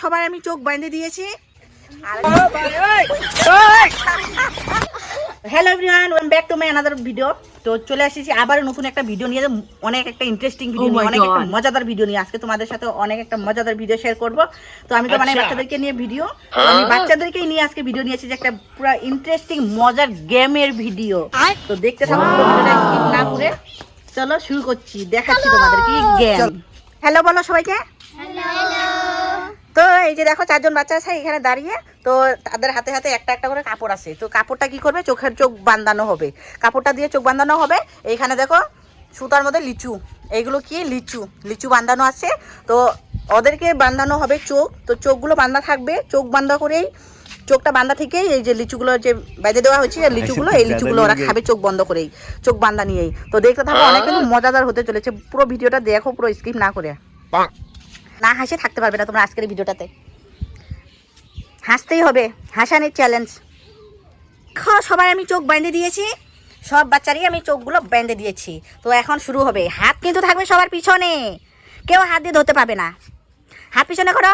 সবার আমি চোখ বাইন্ধে দিয়েছি। Hello everyone welcome back to my another video তো চলে এসেছি আবার নতুন একটা ভিডিও নিয়ে। অনেক একটা ইন্টারেস্টিং ভিডিও নিয়ে অনেক একটা মজাদার ভিডিও নিয়ে। আজকে তোমাদের সাথে অনেক একটা মজাদার ভিডিও শেয়ার করব। তো আমি তো মানে আচ্ছা। বাচ্চাদেরকে নিয়ে ভিডিও আমি বাচ্চাদেরকেই নিয়ে আজকে ভিডিও নিয়েছি যে একটা পুরো ইন্টারেস্টিং মজার গেমের ভিডিও তো দেখতে থাকো স্কিপ না করে। চলো শুরু করছি দেখাচ্ছি তোমাদের কি গেম হ্যালো বলো সবাইকে। তো এই যে দেখো চারজন বাচ্চা আছে এখানে দাঁড়িয়ে তো তাদের হাতে হাতে একটা একটা করে কাপড় আছে। তো কাপড়টা কি করবে? চোখের চোখ বান্ধানো হবে। কাপড়টা দিয়ে চোখ বান্ধানো হবে। এইখানে দেখো সুতার মধ্যে লিচু। এইগুলো কি? লিচু। লিচু বান্ধানো আছে। তো ওদেরকে বাঁধানো হবে চোখ। তো চোখগুলো বান্ধা থাকবে। চোখ বাঁধা করেই চোখটা বান্ধা থেকেই এই যে লিচুগুলো যে বেঁধে দেওয়া হয়েছে এই লিচুগুলো এই লিচুগুলো ওরা খাবে চোখ বন্ধ করেই। চোখ বান্ধা নিয়েই। তো দেখতে থাকো অনেক কিন্তু মজাদার হতে চলেছে। পুরো ভিডিওটা দেখো পুরো স্কিপ না করে। না হাসে থাকতে পারবে না তোমরা আজকের ভিডিওটাতে। হাসতেই হবে হাসানির চ্যালেঞ্জ সবাই আমি চোখ বেঁধে দিয়েছি সব বাচ্চারই আমি চোখগুলো বেঁধে দিয়েছি। তো এখন শুরু হবে হাত কিন্তু থাকবে সবার পিছনে। কেউ হাত দিয়ে ধরতে পারবে না। হাত পিছনে করো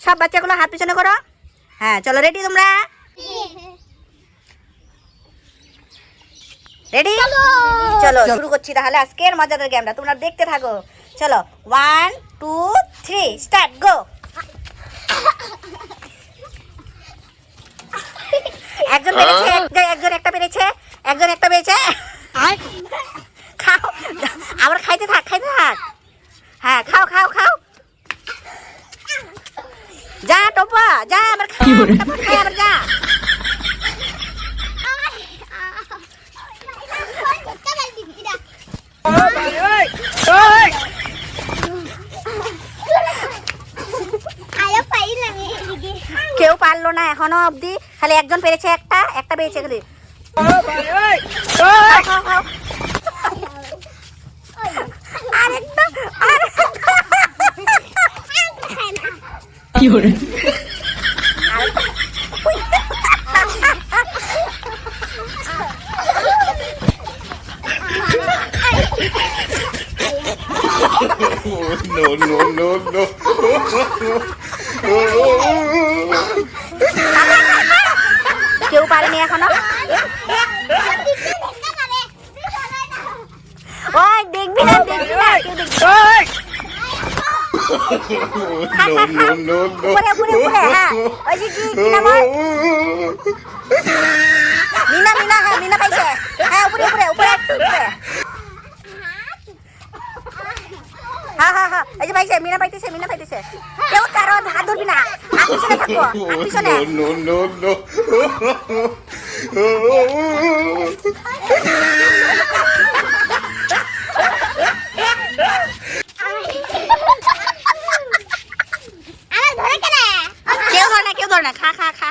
সব বাচ্চাগুলো হাত পিছনে করো। হ্যাঁ চলো রেডি তোমরা? রেডি চলো। শুরু করছি তাহলে আজকের মজাদার গেমটা তোমরা দেখতে থাকো। চলো one two three start go একজন পেরেছে একজন একজন একটা পেরেছে একজন একটা পেরেছে খাও। আবার খাইতে থাক খাইতে থাক। হ্যাঁ খাও খাও খাও। যা টোপা যা আবার খা তারপর খাই আবার যা। কেউ পারল না এখনও অবধি খালি একজন পেরেছে একটা একটা পেরেছে খালি। আরেকটা আরেকটা no, no, no, no. কেউ ওই দেখবি না দেখবি না কেউ হ্যাঁ। ওই যে কি কি মিনা মিনা হ্যাঁ মিনা পাইছে হ্যাঁ উপরে উপরে উপরে উপরে। এই পাইছে মিনা পাইতেছে মিনা পাইতেছে কেউ কারও হাত ধরবি না হাত পিছনে থাকব হাত পিছনে no, no, no, কেউ ধরে না কেউ ধরে না খা খা খা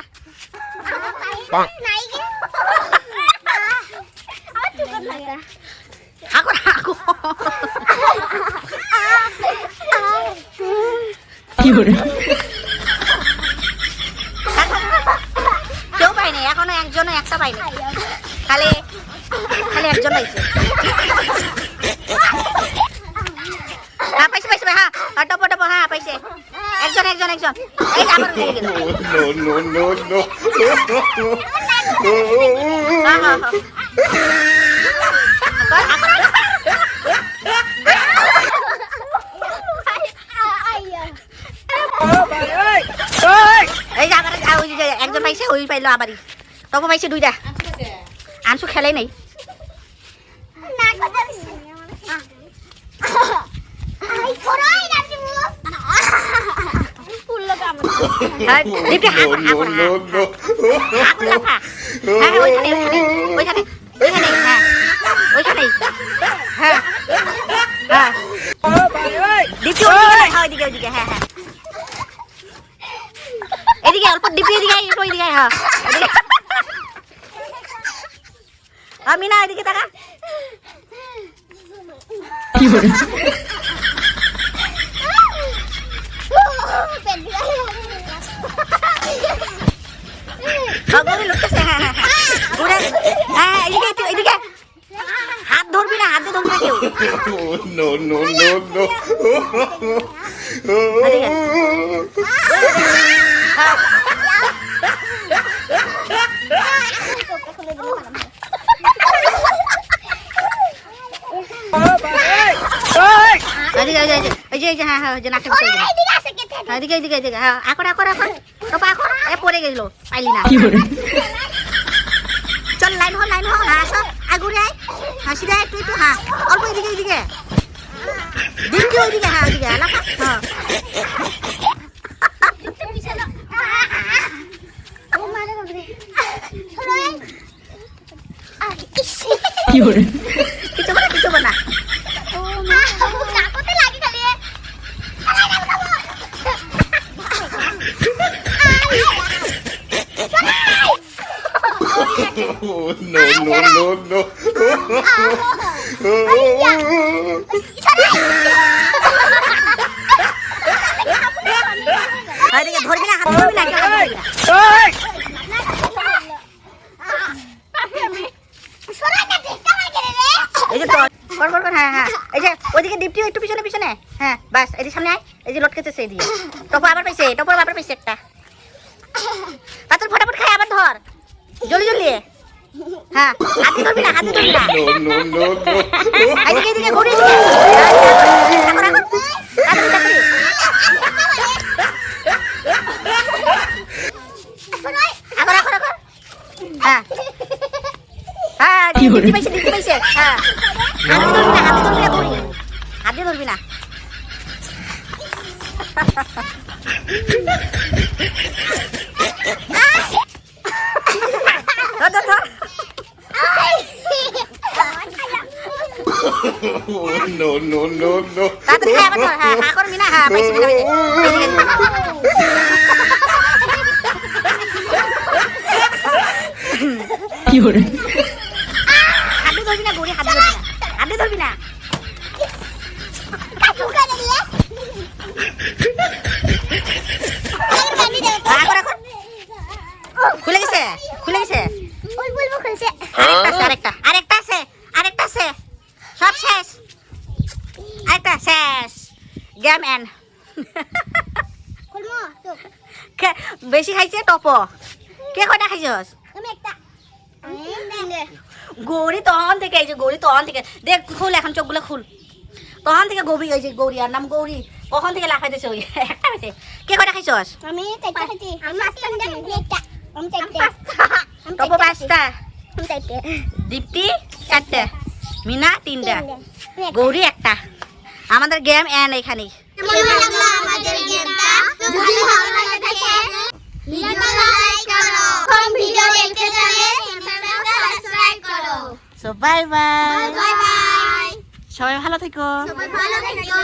হাগো হাগো কেউ পাইনি এখনও একটা পাইনি খালি খালি একজন পাইছে হ্যাঁ পাইছে পাইছে হ্যাঁ হ্যাঁ টপো টপো হ্যাঁ পাইছে। একজন একজন একজন। এই আবার. হ্যাঁ হ্যাঁ হ্যাঁ। একজন পাইছে, ওই পাইলো আবারই। তখন পাইছে দুইটা। আনসু খেলাই নাই। হ্যাঁ, দিদি হা no, কর, হা no, কর, হা, no, হা। no. হা কর, লাফা। হ্যাঁ, হ্যাঁ, ওইখানে, ওইখানে, ওইখানে, ওইখানে, হ্যাঁ, ওইখানেই। হ্যাঁ, হ্যাঁ। দীপ্তি ওইদিকে নয়, হ্যাঁ, ওইদিকে, ওইদিকে, হ্যাঁ, হ্যাঁ। এদিকে অল্প দীপ্তি এদিকে আয়, একটু ওইদিকে আয়, হ্যাঁ, ওইদিকে। হ্যাঁ, মিনা এদিকে এদিকে, একটু, এদিকে। হাত ধরবি না হাত ধরবি না কেউ। No, no, no, no. এদিকে। এই যে, এই যে, যে এই যে হ্যাঁ হ্যাঁ যে নাকে। হ্যাঁ, এদিকে এদিকে এদিকে হ্যাঁ আকর আকর আকর টপা আকর এ পড়ে গেল পাইলি না। চল লাইন হ লাইন হ হ্যাঁ সব আগুরে আয় হাসি দেয় একটু একটু হ্যাঁ অল্প এদিকে এদিকে। দিনটি ওইদিকে হ্যাঁ ওইদিকে এলাকা হ্যাঁ। কিছু না কিছু না Oh, no, no, no, no. এই যে হ্যাঁ হ্যাঁ পিছনে পিছনে হ্যাঁ পাইছে পাইছে পাথর ফটাফট খায় আবার ধর জলদি জলদি হ্যাঁ হাতে ধরবি না হাতে ধরবি না. এদিকে এদিকে ঘুরে এদিকে এখন এখন তাড়াতাড়ি তাড়াতাড়ি এখন এখন এখন হ্যাঁ হ্যাঁ দিদি পাইছে দিদি পাইছে হ্যাঁ হাতে ধরবি না হাতে ধরবি না ঘুরি হাতে ধরবি না ধর ধর ধর Oh, no, no, no. তাড়াতাড়ি আবার ধর হ্যাঁ হ্যাঁ করবি না হ্যাঁ পাইছে বিনা পাইছে হাতে ধরবি না ঘুরি হাতে ধরবি না হাতে ধরবি না এখন এখন খুলে গেছে খুলে গেছে আরেকটা আছে, আরেকটা আরেকটা আছে আরেকটা আছে সব শেষ আরেকটা শেষ। গেম এন বেশি খাইছে টপ। কে কয়টা খাইছস? গৌরী তখন থেকে এই যে গৌরী তখন থেকে। দেখ খুল এখন চোখগুলো খুল। তখন থেকে গৌরী ওই যে গৌরী আর নাম গৌরী। কখন থেকে লাফাইতেছে ওই। একটা হয়েছে কে কয়টা খাইছস? আমি চারটা খাইছি। আমি পাঁচটা খাইছি। একটা আমি চারটা। আমি টপ পাঁচটা। দীপ্তি চারটে। মিনা তিনটা। গৌরী একটা। আমাদের গেম এন এখানে কেমন আমাদের গেমটা? যদি ভালো লাগে থাকে ভিডিওটা লাইক করো। কম ভিডিও দেখতে চাইলে চ্যানেলটা সাবস্ক্রাইব করো। So bye bye bye bye সবাই ভালো থেকো। সবাই ভালো থেকো।